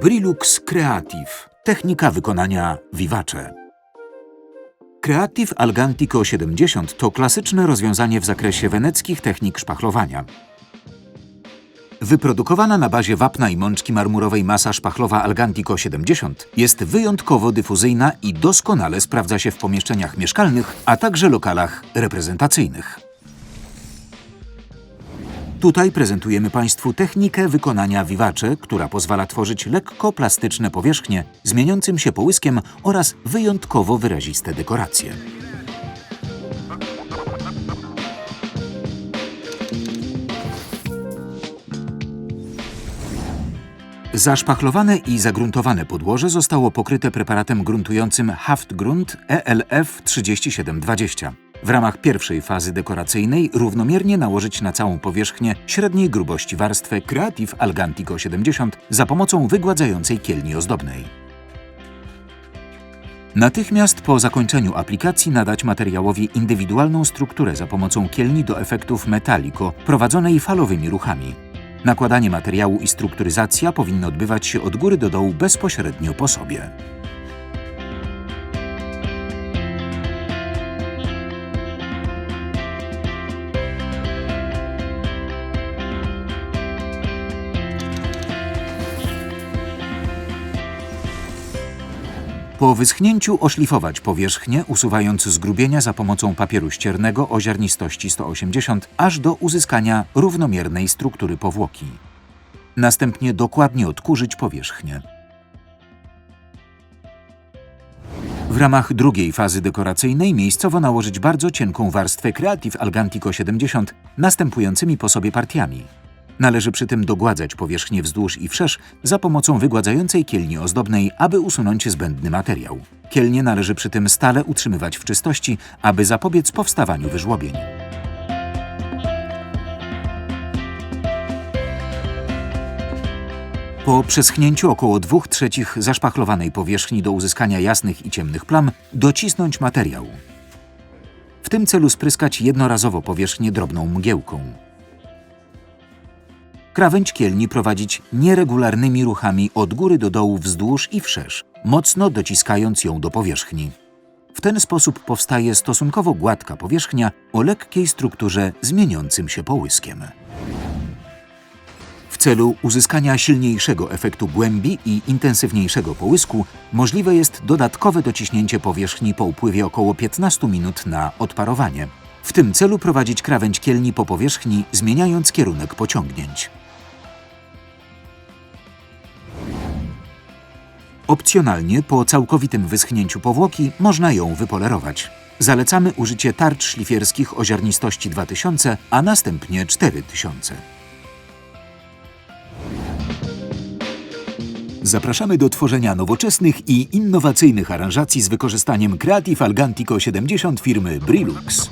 Brilux Creative. Technika wykonania wiwacze. Creative Algantico 70 to klasyczne rozwiązanie w zakresie weneckich technik szpachlowania. Wyprodukowana na bazie wapna i mączki marmurowej masa szpachlowa Algantico 70 jest wyjątkowo dyfuzyjna i doskonale sprawdza się w pomieszczeniach mieszkalnych, a także lokalach reprezentacyjnych. Tutaj prezentujemy Państwu technikę wykonania wiwacze, która pozwala tworzyć lekko plastyczne powierzchnie z mieniącym się połyskiem oraz wyjątkowo wyraziste dekoracje. Zaszpachlowane i zagruntowane podłoże zostało pokryte preparatem gruntującym Haftgrund ELF 3720. W ramach pierwszej fazy dekoracyjnej równomiernie nałożyć na całą powierzchnię średniej grubości warstwę Creative Algantico 70 za pomocą wygładzającej kielni ozdobnej. Natychmiast po zakończeniu aplikacji nadać materiałowi indywidualną strukturę za pomocą kielni do efektów Metallico prowadzonej falowymi ruchami. Nakładanie materiału i strukturyzacja powinny odbywać się od góry do dołu bezpośrednio po sobie. Po wyschnięciu oszlifować powierzchnię, usuwając zgrubienia za pomocą papieru ściernego o ziarnistości 180, aż do uzyskania równomiernej struktury powłoki. Następnie dokładnie odkurzyć powierzchnię. W ramach drugiej fazy dekoracyjnej miejscowo nałożyć bardzo cienką warstwę Creative Algantico 70 następującymi po sobie partiami. Należy przy tym dogładzać powierzchnię wzdłuż i wszerz za pomocą wygładzającej kielni ozdobnej, aby usunąć zbędny materiał. Kielnie należy przy tym stale utrzymywać w czystości, aby zapobiec powstawaniu wyżłobień. Po przeschnięciu około 2 trzecich zaszpachlowanej powierzchni do uzyskania jasnych i ciemnych plam, docisnąć materiał. W tym celu spryskać jednorazowo powierzchnię drobną mgiełką. Krawędź kielni prowadzić nieregularnymi ruchami od góry do dołu wzdłuż i wszerz, mocno dociskając ją do powierzchni. W ten sposób powstaje stosunkowo gładka powierzchnia o lekkiej strukturze zmieniącym się połyskiem. W celu uzyskania silniejszego efektu głębi i intensywniejszego połysku możliwe jest dodatkowe dociśnięcie powierzchni po upływie około 15 minut na odparowanie. W tym celu prowadzić krawędź kielni po powierzchni, zmieniając kierunek pociągnięć. Opcjonalnie po całkowitym wyschnięciu powłoki można ją wypolerować. Zalecamy użycie tarcz szlifierskich o ziarnistości 2000, a następnie 4000. Zapraszamy do tworzenia nowoczesnych i innowacyjnych aranżacji z wykorzystaniem Creative Algantico 70 firmy Brilux.